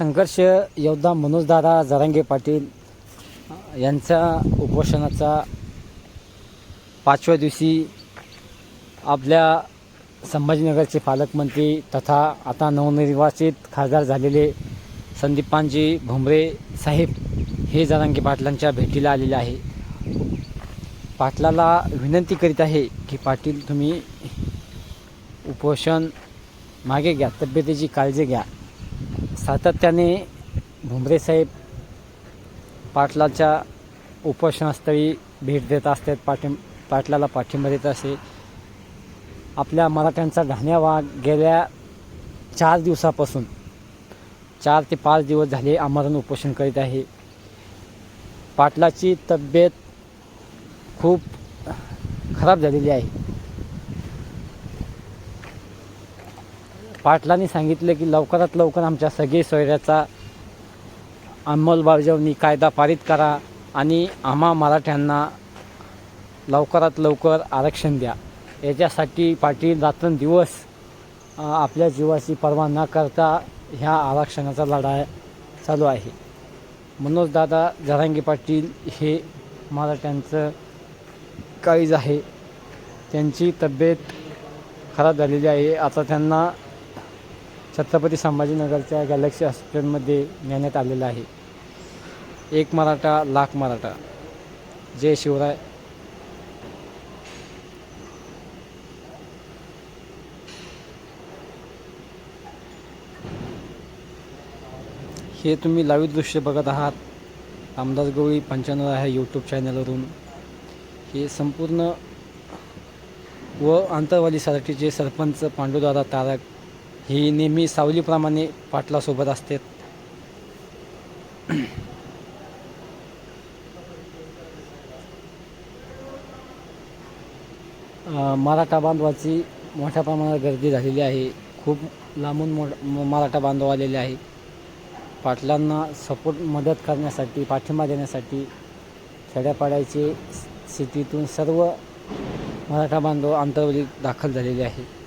संघर्ष योद्धा मनोजदादा जरांगे पाटील यांच्या उपोषणाचा पाचव्या दिवशी आपल्या संभाजीनगरचे पालकमंत्री तथा आता नवनिर्वाचित खासदार झालेले संदीपानजी भुमरे साहेब हे जरांगे पाटलांच्या भेटीला आलेले आहे. पाटलाला विनंती करीत आहे की पाटील तुम्ही उपोषण मागे घ्या तब्येतीची काळजी घ्या. सातत्याने भुमरे साहेब पाटलाच्या उपोषणास्थळी भेट देत असतात पाठी पाटलाला पाठिंबा देत असे. आपल्या मराठ्यांचा ढाण्यावाग गेल्या चार दिवसापासून चार ते पाच दिवस झाले आमरण उपोषण करीत आहे. पाटलाची तब्येत खूप खराब झालेली आहे. पाटलांनी सांगितलं की लवकरात लवकर आमच्या सगळे सोयऱ्याचा अंमलबजावणी कायदा पारित करा आणि आम्हा मराठ्यांना लवकरात लवकर आरक्षण द्या. याच्यासाठी पाटील रात्रंदिवस आपल्या जीवाची पर्वा न करता ह्या आरक्षणाचा लढा चालू आहे. मनोजदादा जरांगे पाटील हे मराठ्यांचं काळीज आहे. त्यांची तब्येत खराब झालेली आहे. आता त्यांना छत्रपती संभाजीनगरच्या गॅलेक्सी हॉस्पिटलमध्ये नेण्यात आलेलं आहे. एक मराठा लाख मराठा. जय शिवराय. हे तुम्ही लाईव्ह दृश्य बघत आहात. आमदार गवळी पंच्याण्णव आहे यूट्यूब चॅनलवरून हे संपूर्ण व आंतरवालीसाठीचे सरपंच पांडुदादा तारक ही नेहमी सावलीप्रमाणे पाटलासोबत असते. मराठा बांधवाची मोठ्या प्रमाणात गर्दी झालेली आहे. खूप लांबून मोठ मराठा बांधव आलेले आहे. पाटलांना सपोर्ट मदत करण्यासाठी पाठिंबा देण्यासाठी खेड्यापाड्याचे सिटीतून सर्व मराठा बांधव आंतरवली दाखल झालेले आहे.